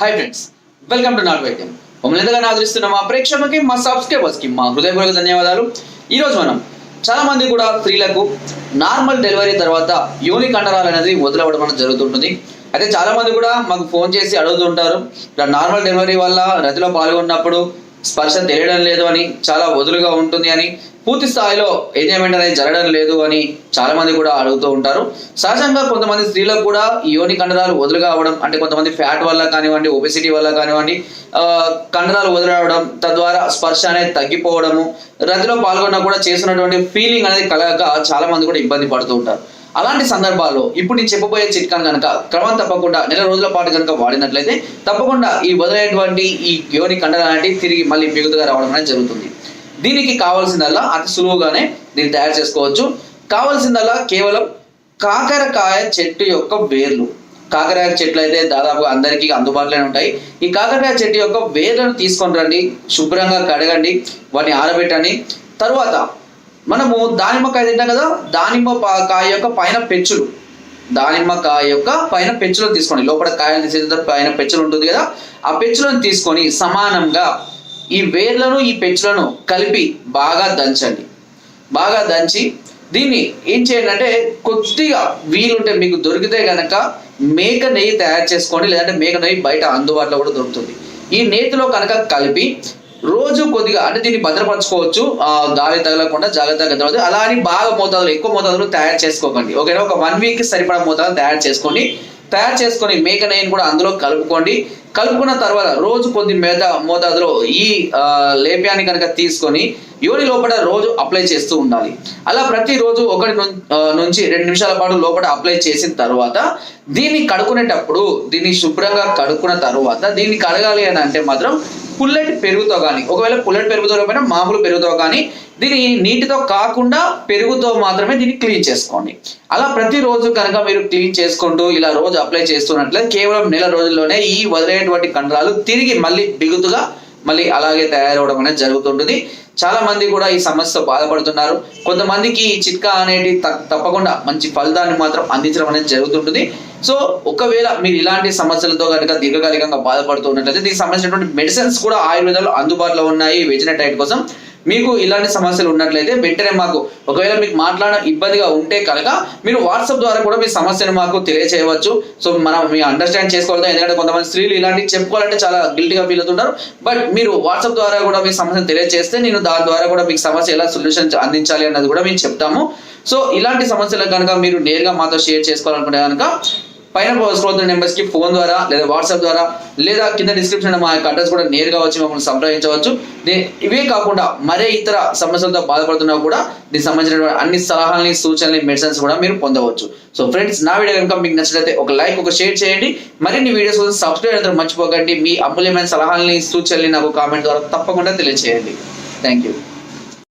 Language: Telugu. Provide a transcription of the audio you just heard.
హై ఫ్రెండ్స్ వెల్కమ్ టు నాలుగు వైద్యం మమ్మల్ని ఎంతగానో ఆదరిస్తున్న మా ప్రేక్షకులకి మా సబ్స్క్రైబర్స్కి మా హృదయపూర్వక ధన్యవాదాలు. ఈరోజు మనం చాలా మంది కూడా స్త్రీలకు నార్మల్ డెలివరీ తర్వాత యోని కండరాలు అనేది వదిలవడం అనేది జరుగుతుంటుంది. అయితే చాలా మంది కూడా మాకు ఫోన్ చేసి అడుగుతుంటారు ఇలా నార్మల్ డెలివరీ వల్ల రతిలో పాల్గొన్నప్పుడు స్పర్శ తెలియడం లేదు అని చాలా వదులుగా ఉంటుంది అని. పూర్తి స్థాయిలో ఎంజాయ్మెంట్ అనేది జరగడం లేదు అని చాలా మంది కూడా అడుగుతూ ఉంటారు. సహజంగా కొంతమంది స్త్రీలకు కూడా యోని కండరాలు వదులుగా అవడం అంటే కొంతమంది ఫ్యాట్ వల్ల కానివ్వండి ఒబెసిటీ వల్ల కానివ్వండి కండరాలు వదిలవడం తద్వారా స్పర్శ అనేది తగ్గిపోవడము రతిలో పాల్గొన్నా కూడా చేస్తున్నటువంటి ఫీలింగ్ అనేది కలగక చాలా మంది కూడా ఇబ్బంది పడుతూ ఉంటారు. అలాంటి సందర్భాల్లో ఇప్పుడు నేను చెప్పబోయే చిట్కాను కనుక క్రమం తప్పకుండా నెల రోజుల పాటు కనుక వాడినట్లయితే తప్పకుండా ఈ వదిలేటువంటి ఈ యోని కండరాలు అనేవి తిరిగి మళ్ళీ మిగులుగా రావడం అనేది జరుగుతుంది. దీనికి కావాల్సిందల్లా అతి సులువుగానే దీన్ని తయారు చేసుకోవచ్చు. కావాల్సిందల్లా కేవలం కాకరకాయ చెట్టు యొక్క వేర్లు. కాకరకాయ చెట్లు అయితే దాదాపుగా అందరికీ అందుబాటులోనే ఉంటాయి. ఈ కాకరకాయ చెట్టు యొక్క వేర్లను తీసుకొని రండి శుభ్రంగా కడగండి వాటిని ఆరబెట్టండి. తర్వాత మనము దానిమ్మకాయ తింటాం కదా దానిమ్మ కాయ యొక్క పైన పెచ్చులు. దానిమ్మకాయ యొక్క పైన పెచ్చులను తీసుకోండి. లోపల కాయలు తీసేట పైన పెచ్చులు ఉంటుంది కదా ఆ పెచ్చులను తీసుకొని సమానంగా ఈ వేర్లను ఈ పెచ్చులను కలిపి బాగా దంచండి. బాగా దంచి దీన్ని ఏం చేయండి అంటే కొద్దిగా వీలుంటే మీకు దొరికితే కనుక మేక నెయ్యి తయారు చేసుకోండి లేదంటే మేక నెయ్యి బయట అందుబాటులో కూడా దొరుకుతుంది. ఈ నేతిలో కనుక కలిపి రోజు కొద్దిగా అంటే దీన్ని భద్రపరచుకోవచ్చు ఆ, గాలి తగలకుండా జాగ్రత్తగా తర్వాత అలా అని బాగా మోతాదులో ఎక్కువ మోతాదులో తయారు చేసుకోకండి. ఓకేనా? ఒక వన్ వీక్ సరిపడా మోతాదు తయారు చేసుకోండి. తయారు చేసుకొని మేక నెయ్యిని కూడా అందులో కలుపుకోండి. కలుపుకున్న తర్వాత రోజు కొద్ది మేత మోతాదులో ఈ లేప్యాన్ని కనుక తీసుకొని యోని లోపల రోజు అప్లై చేస్తూ ఉండాలి. అలా ప్రతిరోజు ఒకటి నుంచి రెండు నిమిషాల పాటు లోపల అప్లై చేసిన తర్వాత దీన్ని కడుక్కునేటప్పుడు దీన్ని శుభ్రంగా కడుక్కున్న తర్వాత దీన్ని కడగాలి అని అంటే మాత్రం పుల్లటి పెరుగుతో కానీ ఒకవేళ పుల్లటి పెరుగుతో లేకపోయినా మామూలు పెరుగుతో కానీ దీన్ని నీటితో కాకుండా పెరుగుతో మాత్రమే దీన్ని క్లీన్ చేసుకోండి. అలా ప్రతిరోజు కనుక మీరు క్లీన్ చేసుకుంటూ ఇలా రోజు అప్లై చేస్తున్నట్లయితే కేవలం నెల రోజుల్లోనే ఈ వదిలేటువంటి కండరాలు తిరిగి మళ్ళీ బిగుతుగా మళ్ళీ అలాగే తయారవడం అనేది జరుగుతుంటుంది. చాలా మంది కూడా ఈ సమస్యతో బాధపడుతున్నారు. కొంతమందికి ఈ చిట్కా అనేది తప్పకుండా మంచి ఫలితాన్ని మాత్రం అందించడం అనేది జరుగుతుంటుంది. సో ఒకవేళ మీరు ఇలాంటి సమస్యలతో కనుక దీర్ఘకాలికంగా బాధపడుతున్నట్లయితే దీనికి సంబంధించినటువంటి మెడిసిన్స్ కూడా ఆయుర్వేదంలో అందుబాటులో ఉన్నాయి. వెజినటైట్ కోసం మీకు ఇలాంటి సమస్యలు ఉన్నట్లయితే వెంటనే మాకు ఒకవేళ మీకు మాట్లాడడం ఇబ్బందిగా ఉంటే కనుక మీరు వాట్సాప్ ద్వారా కూడా మీ సమస్యను మాకు తెలియచేయవచ్చు. సో మనం మీ అండర్స్టాండ్ చేసుకోవాలి ఎందుకంటే కొంతమంది స్త్రీలు ఇలాంటివి చెప్పుకోవాలంటే చాలా గిల్టీగా ఫీల్ అవుతుంటారు. బట్ మీరు వాట్సాప్ ద్వారా కూడా మీ సమస్యను తెలియజేస్తే నేను దాని ద్వారా కూడా మీకు సమస్య ఎలా సొల్యూషన్ అందించాలి అన్నది కూడా మేము చెప్తాము. సో ఇలాంటి సమస్యలకు కనుక మీరు నేరుగా మాతో షేర్ చేసుకోవాలనుకుంటే కనుక పైన స్క్రోల్ నెంబర్స్కి ఫోన్ ద్వారా లేదా వాట్సాప్ ద్వారా లేదా కింద డిస్క్రిప్షన్ మా యొక్క అడ్రస్ కూడా నేరుగా వచ్చి మమ్మల్ని సంప్రదించవచ్చు. దే- ఇవే కాకుండా మరే ఇతర సమస్యలతో బాధపడుతున్నా కూడా దీనికి సంబంధించిన అన్ని సలహాలని సూచనలు మెడిసిన్స్ కూడా మీరు పొందవచ్చు. సో ఫ్రెండ్స్ నా వీడియో కనుక మీకు నచ్చినట్లయితే ఒక లైక్ ఒక షేర్ చేయండి. మరిన్ని వీడియోస్ కోసం సబ్స్క్రైబ్ అయితే మర్చిపోకండి. మీ అమూల్యమైన సలహాలని సూచనల్ని నాకు కామెంట్ ద్వారా తప్పకుండా తెలియజేయండి థ్యాంక్ యూ